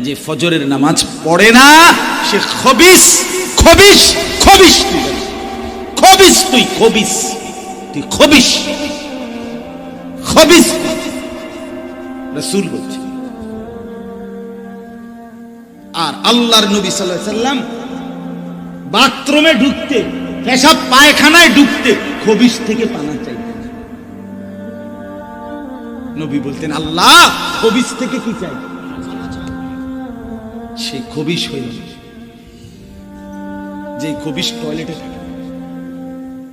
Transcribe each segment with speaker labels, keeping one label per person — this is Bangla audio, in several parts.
Speaker 1: যে ফজরের নামাজ পড়ে না, সে খবিস খবিস খবিস তুই খবিস তুই খবিস। তুই খবিস। খবিস রসুল বলছে। আর আল্লাহর নবী সাল্লাহ সাল্লাম বাথরুমে ঢুকতে, পেশাব পায়খানায় ঢুকতে খবিস থেকে পানা চাইতেন। নবী বলতেন, আল্লাহ, খবিস থেকে কি চাই সে খবিস হইল যে খবিস টয়লেটে থাকে।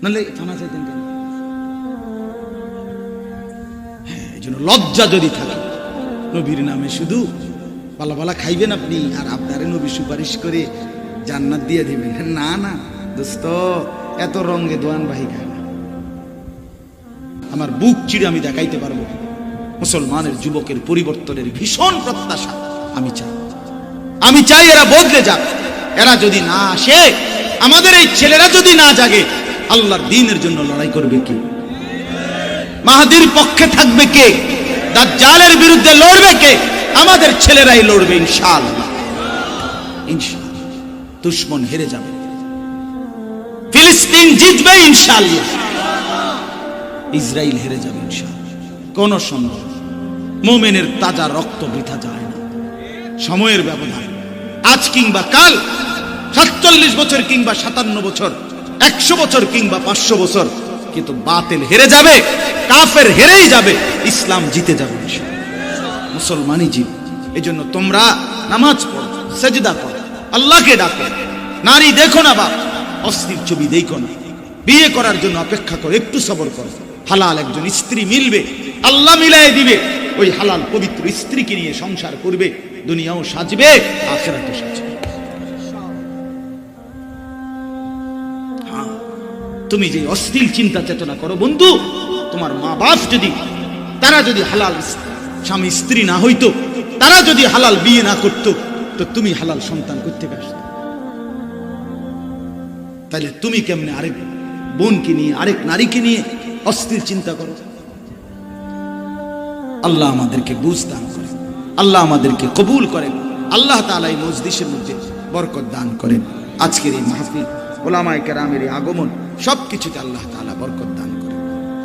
Speaker 1: নাহলে থানা চাইতেন কেন? হ্যাঁ জন্য লজ্জা যদি থাকে। নবীর নামে শুধু পালা পালা খাইবেন আপনি, আর আপনারে নবী সুপারিশ করে জান্নাত দিয়ে দিবেন। না না, দোস্ত, এত রঙে দোয়ান বাহি খায় না। আমার বুক চিড়ে আমি দেখাইতে পারব মুসলমানের যুবকের পরিবর্তনের ভীষণ প্রত্যাশা আমি চাই। আমি চাই এরা বদলে যাক। এরা যদি না আসে, আমাদের এই ছেলেরা যদি না জাগে, আল্লাহর দিনের জন্য লড়াই করবে কে? মাহাদির পক্ষে থাকবে কে? দাজ্জালের বিরুদ্ধে লড়বে কে? আমাদের ছেলেরাই লড়বে ইনশাআল্লাহ। দুশ্মন হেরে যাবে। ফিলিস্তিন জিতবে ইনশাআল্লাহ। ইসরায়েল হেরে যাবে ইনশাআল্লাহ। কোন সন্দেহ মোমেনের তাজা রক্ত বৃথা যায় না। সময়ের ব্যবধান। আজ কিংবা কাল, সাতচল্লিশ বছর কিংবা সাতান্ন বছর, একশো বছর কিংবা পাঁচশো বছর, কিন্তু বাতিল হেরে যাবে, কাফের হেরেই যাবে, ইসলাম জিতে যাবে মুসলমানই জিত। এই জন্য তোমরা নামাজ পড়ো, সেজদা করো, আল্লাহকে ডাকো, নারী দেখো না বাপ, অস্থির ছবি দেখো না। বিয়ে করার জন্য অপেক্ষা করো, একটু সবর করো। হালাল একজন স্ত্রী মিলবে, আল্লাহ মিলাই দিবে। ওই হালাল পবিত্র স্ত্রীকে নিয়ে সংসার করবে দুনিয়াও সাজবে আখেরাতে সাজবে। হ্যাঁ, তুমি যে অস্থির চিন্তা চেতনা করো বন্ধু তোমার মা বাপ যদি তারা যদি হালাল স্বামী স্ত্রী না হইতো তারা যদি হালাল বিয়ে না করতো তো তুমি হালাল সন্তান করতে আসতো তাহলে তুমি কেমনে আরেক বোনকে নিয়ে আরেক নারীকে নিয়ে অস্থির চিন্তা করো? আল্লাহ আমাদেরকে বুঝ দান করেন। আল্লাহ আমাদেরকে কবুল করেন। আল্লাহ তালা এই মসজিষের মধ্যে বরকত দান করেন। আজকের এই মাহফিল ওলামায় কেরামের এই আগমন সব কিছুতে আল্লাহ তালা বরকত দান